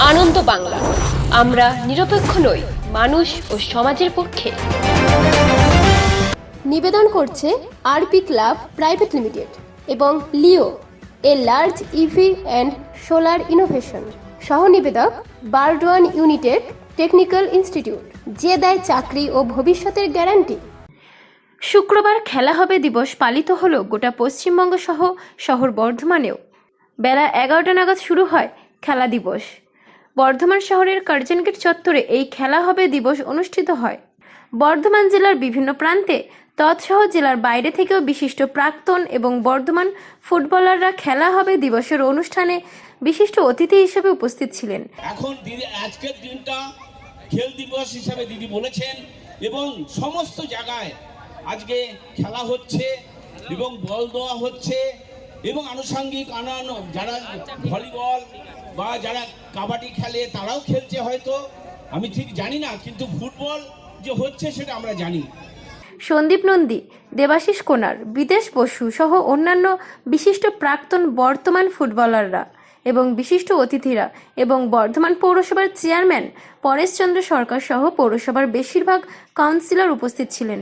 আনন্দ বাংলা। আমরা নিরপেক্ষ নই মানুষ ও সমাজের পক্ষে। নিবেদন করছে আরপি ক্লাব প্রাইভেট লিমিটেড এবং Leo a large EV and solar innovation. সহ নিবেদক বারডোয়ান ইউনিটেড টেকনিক্যাল ইনস্টিটিউট যে দেয় চাকরি ও ভবিষ্যতের গ্যারান্টি। শুক্রবার খেলা হবে দিবস পালিত হলো গোটা পশ্চিমবঙ্গ সহ শহর বর্ধমানেও। বেলা এগারোটা নাগাদ শুরু হয় খেলা দিবস। বর্ধমান শহরের কার্জনগেট চত্বরে এই খেলা হবে দিবস অনুষ্ঠিত হয়। বর্ধমান জেলার বিভিন্ন প্রান্তে, তৎসহ জেলার বাইরে থেকেও বিশিষ্ট প্রাক্তন এবং বর্ধমান ফুটবলাররা খেলা হবে দিবসের অনুষ্ঠানে বিশিষ্ট অতিথি হিসেবে উপস্থিত ছিলেন। এখন দিদি আজকের দিনটা খেল দিবস হিসাবে দিদি বলেছেন এবং সমস্ত জায়গায় আজকে খেলা হচ্ছে এবং বল দেওয়া হচ্ছে এবং আনুষঙ্গিক অন্যান্য যারা ভলিবল বা যারা কাবাডি খেলে তারাও খেলছে হয়তো। আমি ঠিক জানি না, কিন্তু ফুটবল যে হচ্ছে সেটা আমরা জানি। সন্দীপ নন্দী, দেবাশিস কোনার, বিদেশ বসু সহ অন্যান্য বিশিষ্ট প্রাক্তন বর্তমান ফুটবলাররা এবং বিশিষ্ট অতিথিরা এবং বর্ধমান পৌরসভার চেয়ারম্যান পরেশচন্দ্র সরকার সহ পৌরসভার বেশিরভাগ কাউন্সিলর উপস্থিত ছিলেন।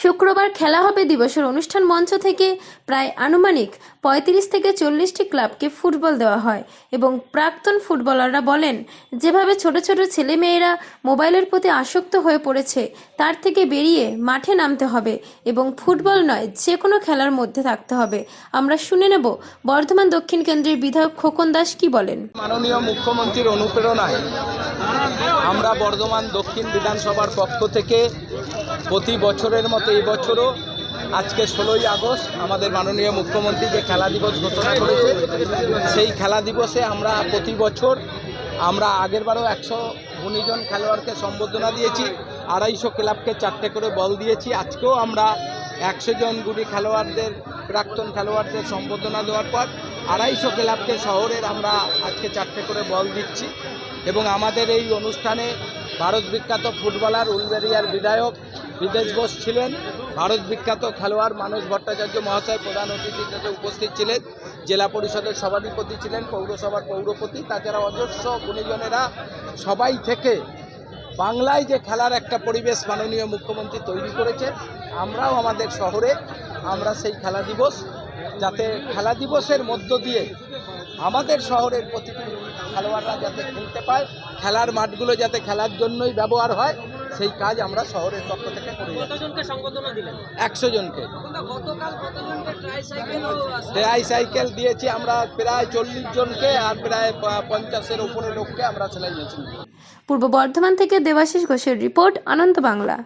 শুক্রবার খেলা হবে দিবসের অনুষ্ঠান মঞ্চ থেকে। প্রায় আনুমানিক পঁয়ত্রিশ থেকে চল্লিশটি ক্লাবকে ফুটবল দেওয়া হয় এবং প্রাক্তন ফুটবলাররা বলেন, যেভাবে ছোট ছোট ছেলেমেয়েরা মোবাইলের প্রতি আসক্ত হয়ে পড়েছে, তার থেকে বেরিয়ে মাঠে নামতে হবে এবং ফুটবল নয় যে কোনো খেলার মধ্যে থাকতে হবে। আমরা শুনে নেব, বর্ধমান দক্ষিণ কেন্দ্রের বিধায়ক খোকন দাস কি বলেন? মাননীয় মুখ্যমন্ত্রীর অনুপ্রেরণায় আমরা বর্ধমান দক্ষিণ বিধানসভার পক্ষ থেকে প্রতি বছরের মতো এই বছরও আজকে ষোলোই আগস্ট আমাদের মাননীয় মুখ্যমন্ত্রী যে খেলা দিবস ঘোষণা করেছে, সেই খেলা দিবসে আমরা প্রতি বছর আমরা আগেরবারও একশো উনিশজন খেলোয়াড়কে সম্বর্ধনা দিয়েছি, আড়াইশো ক্লাবকে চারটে করে বল দিয়েছি, আজকেও আমরা একশো জন গুলি খেলোয়াড়দের, প্রাক্তন খেলোয়াড়দের সম্বর্ধনা দেওয়ার পর আড়াইশো ক্লাবকে শহরের আমরা আজকে চারটে করে বল দিচ্ছি এবং আমাদের এই অনুষ্ঠানে ভারত বিখ্যাত ফুটবলার উলবেরিয়ার বিধায়ক বিদেশ বোস ছিলেন। ভারত বিখ্যাত খেলোয়াড় মানস ভট্টাচার্য মহাশয় প্রধান অতিথি হিসেবে উপস্থিত ছিলেন। জেলা পরিষদের সভাধিপতি ছিলেন, পৌরসভার পৌরপতি, তাছাড়া অজস্র গুণীজনেরা। সবাই থেকে বাংলায় যে খেলার একটা পরিবেশ মাননীয় মুখ্যমন্ত্রী তৈরি করেছে, আমরাও আমাদের শহরে আমরা সেই খেলা দিবস যাতে খেলা দিবসের মধ্য দিয়ে আমাদের শহরের প্রতিটি খেলোয়াড়রা যাতে খেলতে পায় খেলার মাঠগুলো যাতে খেলার জন্যই ব্যবহার হয় সেই কাজ আমরা শহরের পক্ষ থেকে করে একশো জনকে। ট্রাই সাইকেল দিয়েছি আমরা প্রায় চল্লিশ জনকে আর প্রায় পঞ্চাশের উপরে লোককে আমরা সেলাই মেশিন দিয়েছি। পূর্ব বর্ধমান থেকে দেবাশিস ঘোষের রিপোর্ট আনন্দ বাংলা।